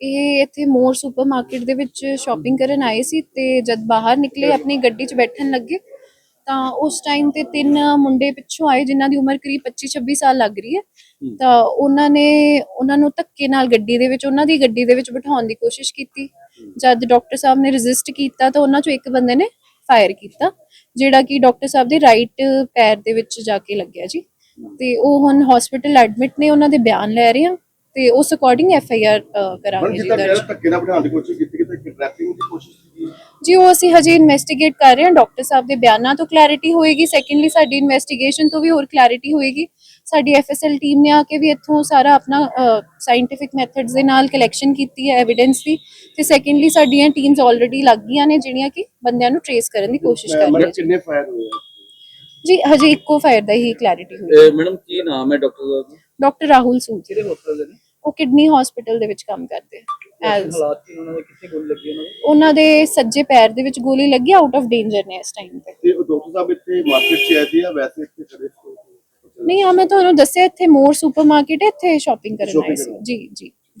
ਇਹ ਇੱਥੇ ਮੋਰ ਸੁਪਰਮਾਰਕਟ ਦੇ ਵਿੱਚ ਸ਼ਾਪਿੰਗ ਕਰਨ ਆਏ ਸੀ ਤੇ ਜਦ ਬਾਹਰ ਨਿਕਲੇ ਆਪਣੀ ਗੱਡੀ 'ਚ ਬੈਠਣ ਲੱਗੇ ਤਾਂ ਉਸ ਟਾਈਮ ਤੇ ਤਿੰਨ ਮੁੰਡੇ ਪਿੱਛੋਂ ਆਏ ਜਿਨ੍ਹਾਂ ਦੀ ਉਮਰ ਕਰੀਬ 25 26 ਸਾਲ ਲੱਗ ਰਹੀ ਹੈ। ਤਾਂ ਉਹਨਾਂ ਨੇ ਉਹਨਾਂ ਨੂੰ ਧੱਕੇ ਨਾਲ ਗੱਡੀ ਦੇ ਵਿੱਚ ਉਹਨਾਂ ਦੀ ਗੱਡੀ ਦੇ ਵਿੱਚ ਬਿਠਾਉਣ ਦੀ ਕੋਸ਼ਿਸ਼ ਕੀਤੀ। ਜਦ ਡਾਕਟਰ ਸਾਹਿਬ ਨੇ ਰੈਜ਼ਿਸਟ ਕੀਤਾ ਤਾਂ ਉਹਨਾਂ ਚੋਂ ਇੱਕ ਬੰਦੇ ਨੇ ਫਾਇਰ ਕੀਤਾ ਜਿਹੜਾ ਕਿ ਡਾਕਟਰ ਸਾਹਿਬ ਦੇ ਰਾਈਟ ਪੈਰ ਦੇ ਵਿੱਚ ਜਾ ਕੇ ਲੱਗਿਆ ਜੀ। ਤੇ ਉਹ ਹੁਣ ਹਸਪੀਟਲ ਐਡਮਿਟ ਨੇ ਉਹਨਾਂ ਦੇ ਬਿਆਨ ਲੈ ਰਹੇ ਆ ਤੇ ਉਸ ਅਕੋਰਡਿੰਗ ਐਫ ਆਈ ਆਰ ਕਰਾਂਗੇ ਜੀ ਦਰਜ। ਧੱਕੇ ਨਾਲ ਬਿਠਾਉਣ ਦੀ ਕੋਸ਼ਿਸ਼ ਕੀਤੀ ਕਿ ਕਿਡਨੈਪਿੰਗ ਦੀ ਕੋਸ਼ਿਸ਼ ਕੀਤੀ ਜੀ ਉਹ ਅਸੀਂ ਹਜੇ ਇਨਵੈਸਟੀਗੇਟ ਕਰ ਰਹੇ ਹਾਂ ਡਾਕਟਰ ਸਾਹਿਬ ਦੇ ਬਿਆਨਾਂ ਤੋਂ ਕਲੈਰਿਟੀ ਹੋਏਗੀ। ਸੈਕੰਡਲੀ ਸਾਡੀ ਇਨਵੈਸਟੀਗੇਸ਼ਨ ਤੋਂ ਵੀ ਹੋਰ ਕਲੈਰਿਟੀ ਹੋਏਗੀ। ਸਾਡੀ ਐਫਐਸਐਲ ਟੀਮ ਨੇ ਆ ਕੇ ਵੀ ਇੱਥੋਂ ਸਾਰਾ ਆਪਣਾ ਸਾਇੰਟੀਫਿਕ ਮੈਥਡਸ ਦੇ ਨਾਲ ਕਲੈਕਸ਼ਨ ਕੀਤੀ ਹੈ ਐਵੀਡੈਂਸ ਦੀ। ਤੇ ਸੈਕੰਡਲੀ ਸਾਡੀਆਂ ਟੀਮਸ ਆਲਰੇਡੀ ਲੱਗ ਗਈਆਂ ਨੇ ਜਿਹੜੀਆਂ ਕਿ ਬੰਦਿਆਂ ਨੂੰ ਟਰੇਸ ਕਰਨ ਦੀ ਕੋਸ਼ਿਸ਼ ਕਰ ਰਹੀਆਂ ਕਿੰਨੇ ਫਾਇਰ ਹੋਏ ਜੀ ਹਜੇ ਇੱਕੋ ਫਾਇਰ ਦਾ ਹੀ ਕਲੈਰਿਟੀ ਹੋਈ। ਮੈਡਮ ਕੀ ਨਾਮ ਹੈ ਡਾਕਟਰ ਦਾ? ਡਾਕਟਰ ਰਾਹੁਲ ਸੂਦ ਹਸਪਤਾਲ ਦੇ ਨੇ? ਉਹ ਕਿਡਨੀ ਹਸਪੀਟਲ ਦੇ ਵਿੱਚ ਕੰਮ ਕਰਦੇ ਹਾਲਾਤ ਕੀ ਉਹਨਾਂ ਦੇ ਕਿੱਥੇ ਗੋਲੀ ਲੱਗੀ ਉਹਨਾਂ ਦੇ ਉਹਨਾਂ ਦੇ ਸੱਜੇ ਪੈਰ ਦੇ ਵਿੱਚ ਗੋਲੀ ਲੱਗੀ ਆਊਟ ਆਫ ਡੇਂਜਰ ਨੇ ਇਸ ਟਾਈਮ ਤੇ। ਤੇ ਉਹ ਡਾਕਟਰ ਸਾਹਿਬ ਇੱਥੇ ਮਾਰਕੀਟ 'ਚ ਆਏ ਸੀ ਜਾਂ ਵੈਸੇ ਇੱਥੇ ਖੜੇ ਸੀ? ਨਹੀਂ ਆ ਮੈਂ ਤੁਹਾਨੂੰ ਦੱਸਿਆ ਇੱਥੇ ਮੋਰ ਸੁਪਰਮਾਰਕਟ ਹੈ ਇੱਥੇ ਸ਼ਾਪਿੰਗ ਕਰਨ ਆਏ ਸੀ। ਜੀ ਜੀ।